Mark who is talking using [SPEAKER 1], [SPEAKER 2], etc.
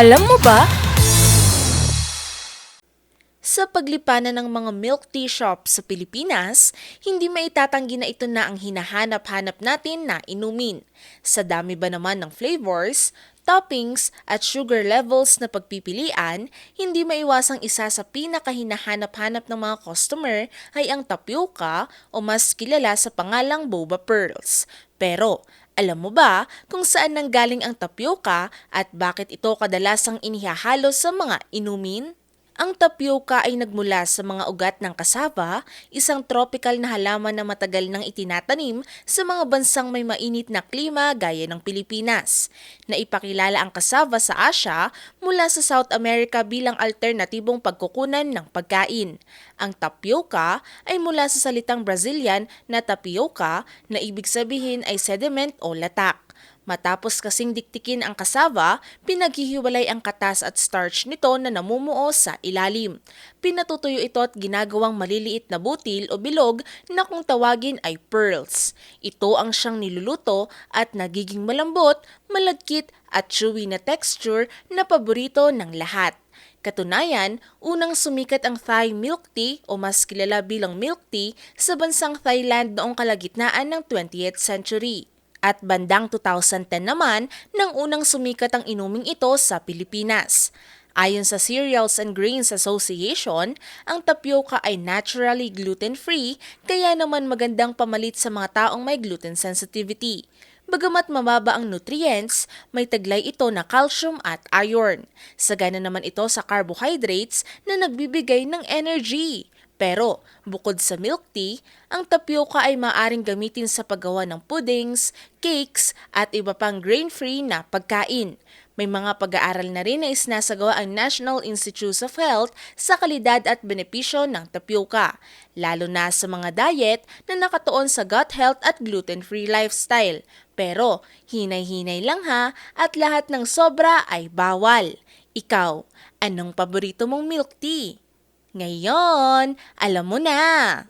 [SPEAKER 1] Alam mo ba? Sa paglipanan ng mga milk tea shops sa Pilipinas, hindi maitatanggi na ito na ang hinahanap-hanap natin na inumin. Sa dami ba naman ng flavors, toppings at sugar levels na pagpipilian, hindi maiwasang isa sa pinakahinahanap-hanap ng mga customer ay ang tapioca o mas kilala sa pangalang boba pearls. Pero, alam mo ba kung saan nanggaling ang tapioca at bakit ito kadalasang inihahalo sa mga inumin? Ang tapioca ay nagmula sa mga ugat ng kasava, isang tropical na halaman na matagal nang itinatanim sa mga bansang may mainit na klima gaya ng Pilipinas. Naipakilala ang kasava sa Asia mula sa South America bilang alternatibong pagkukunan ng pagkain. Ang tapioca ay mula sa salitang Brazilian na tapioca na ibig sabihin ay sediment o latak. Matapos kasing diktikin ang kasava, pinaghihiwalay ang katas at starch nito na namumuo sa ilalim. Pinatutuyo ito at ginagawang maliliit na butil o bilog na kung tawagin ay pearls. Ito ang siyang niluluto at nagiging malambot, malagkit at chewy na texture na paborito ng lahat. Katunayan, unang sumikat ang Thai milk tea o mas kilala bilang milk tea sa bansang Thailand noong kalagitnaan ng 20th century. At bandang 2010 naman nang unang sumikat ang inuming ito sa Pilipinas. Ayon sa Cereals and Grains Association, ang tapioca ay naturally gluten-free kaya naman magandang pamalit sa mga taong may gluten sensitivity. Bagamat mababa ang nutrients, may taglay ito na calcium at iron. Sagana naman ito sa carbohydrates na nagbibigay ng energy. Pero bukod sa milk tea, ang tapioca ay maaring gamitin sa paggawa ng puddings, cakes at iba pang grain-free na pagkain. May mga pag-aaral na rin na isnasagawa ang National Institutes of Health sa kalidad at benepisyo ng tapioca, lalo na sa mga diet na nakatuon sa gut health at gluten-free lifestyle. Pero hinay-hinay lang ha at lahat ng sobra ay bawal. Ikaw, anong paborito mong milk tea? Ngayon, alam mo na!